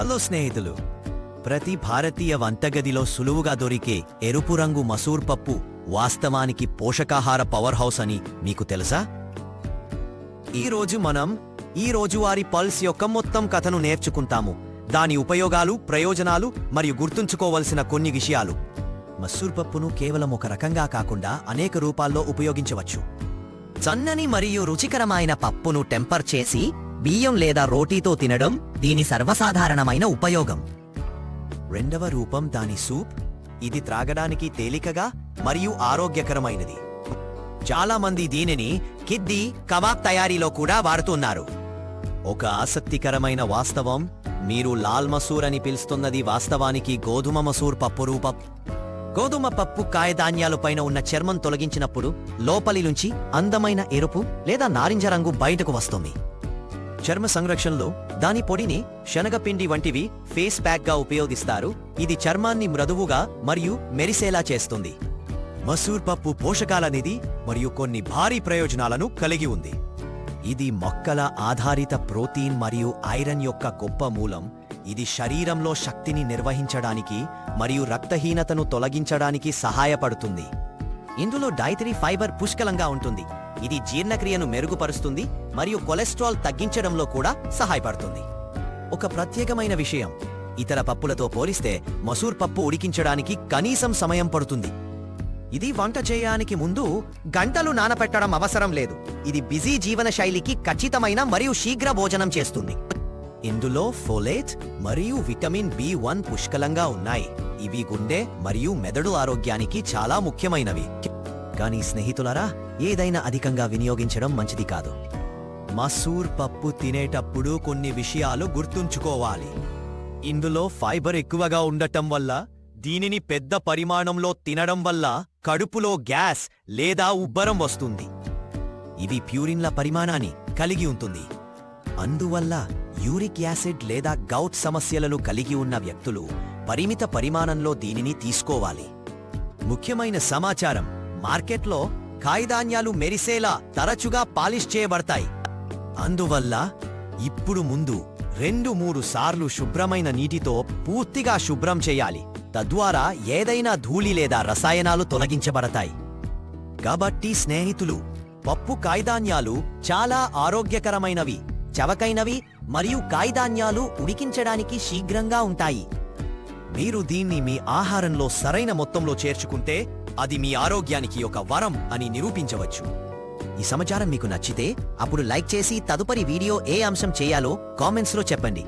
Hello స్నేహితులు. ప్రతి భారతీయ వంటగదిలో సులువుగా దొరికే ఎరుపు రంగు మసూర్ పప్పు వాస్తవానికి పోషకాహార పవర్ హౌస్ అని మీకు తెలుసా? ఈ రోజు మనం ఈ రోజువారీ పల్స్ యొక్క మొత్తం కథను నేర్చుకుంటాము. దాని ఉపయోగాలు ప్రయోజనాలు మరియు గుర్తుంచుకోవలసిన కొన్ని విషయాలు. మసూర్ పప్పును కేవలం ఒక రకంగా కాకుండా అనేక రూపాల్లో ఉపయోగించవచ్చు. సన్నని మరియు రుచికరమైన పప్పును టెంపర్ చేసి బియ్యం లేదా రోటీతో తినడం దీని సర్వసాధారణమైన ఉపయోగం. రెండవ రూపం దాని సూప్. ఇది త్రాగడానికి తేలికగా మరియు ఆరోగ్యకరమైనది. చాలా మంది దీనిని కిద్ది కబాబ్ తయారీలో కూడా వాడుతున్నారు. ఒక ఆసక్తికరమైన వాస్తవం మీరు లాల్ మసూర్ అని పిలుస్తున్నది వాస్తవానికి గోధుమ మసూర్ పప్పు రూపం. గోధుమ పప్పు కాయధాన్యాలపైన ఉన్న చర్మం తొలగించినప్పుడు లోపలి నుంచి అందమైన ఎరుపు లేదా నారింజ రంగు బయటకు వస్తుంది. చర్మ సంరక్షణలో దాని పొడిని శనగపిండి వంటివి ఫేస్ ప్యాక్గా ఉపయోగిస్తారు. ఇది చర్మాన్ని మృదువుగా మరియు మెరిసేలా చేస్తుంది. మసూర్ పప్పు పోషకాల నిధి మరియు కొన్ని భారీ ప్రయోజనాలను కలిగి ఉంది. ఇది మొక్కల ఆధారిత ప్రోటీన్ మరియు ఐరన్ యొక్క గొప్ప మూలం. ఇది శరీరంలో శక్తిని నిర్వహించడానికి మరియు రక్తహీనతను తొలగించడానికి సహాయపడుతుంది. ఇందులో డైటరీ ఫైబర్ పుష్కలంగా ఉంటుంది. ఇది జీర్ణక్రియను మెరుగుపరుస్తుంది మరియు కొలెస్ట్రాల్ తగ్గించడంలో కూడా సహాయపడుతుంది. ఒక ప్రత్యేకమైన విషయం ఇతర పప్పులతో పోలిస్తే మసూర్ పప్పు ఉడికించడానికి కనీసం సమయం పడుతుంది. ఇది వంట చేయడానికి ముందు గంటలు నానపెట్టడం అవసరం లేదు. ఇది బిజీ జీవన శైలికి ఖచ్చితమైన మరియు శీఘ్ర భోజనం చేస్తుంది. ఇందులో ఫోలేట్ మరియు విటమిన్ బి వన్ పుష్కలంగా ఉన్నాయి. ఇవి గుండె మరియు మెదడు ఆరోగ్యానికి చాలా ముఖ్యమైనవి. కానీ స్నేహితులరా ఏదైనా అధికంగా వినియోగించడం మంచిది కాదు. మసూర్ పప్పు తినేటప్పుడు కొన్ని విషయాలు గుర్తుంచుకోవాలి. ఇందులో ఫైబర్ ఎక్కువగా ఉండటం వల్ల దీనిని పెద్ద పరిమాణంలో తినడం వల్ల కడుపులో గ్యాస్ లేదా ఉబ్బరం వస్తుంది. ఇది ప్యూరిన్ల పరిమాణాన్ని కలిగి ఉంటుంది. అందువల్ల యూరిక్ యాసిడ్ లేదా గౌట్ సమస్యలను కలిగి ఉన్న వ్యక్తులు పరిమిత పరిమాణంలో దీనిని తీసుకోవాలి. ముఖ్యమైన సమాచారం మార్కెట్లో కాయధాన్యాలు మెరిసేలా తరచుగా పాలిష్ చేయబడతాయి. అందువల్ల ఇప్పుడు ముందు రెండు మూడు సార్లు శుభ్రమైన నీటితో పూర్తిగా శుభ్రం చేయాలి. తద్వారా ఏదైనా ధూళి లేదా రసాయనాలు తొలగించబడతాయి. కాబట్టి స్నేహితులు పప్పు కాయధాన్యాలు చాలా ఆరోగ్యకరమైనవి చవకైనవి మరియు కాయధాన్యాలు ఉడికించడానికి శీఘ్రంగా ఉంటాయి. మీరు దీన్ని మీ ఆహారంలో సరైన మొత్తంలో చేర్చుకుంటే అది మీ ఆరోగ్యానికి ఒక వరం అని నిరూపించవచ్చు. ఈ సమాచారం మీకు నచ్చితే అప్పుడు లైక్ చేసి తదుపరి వీడియో ఏ అంశం చేయాలో కామెంట్స్లో చెప్పండి.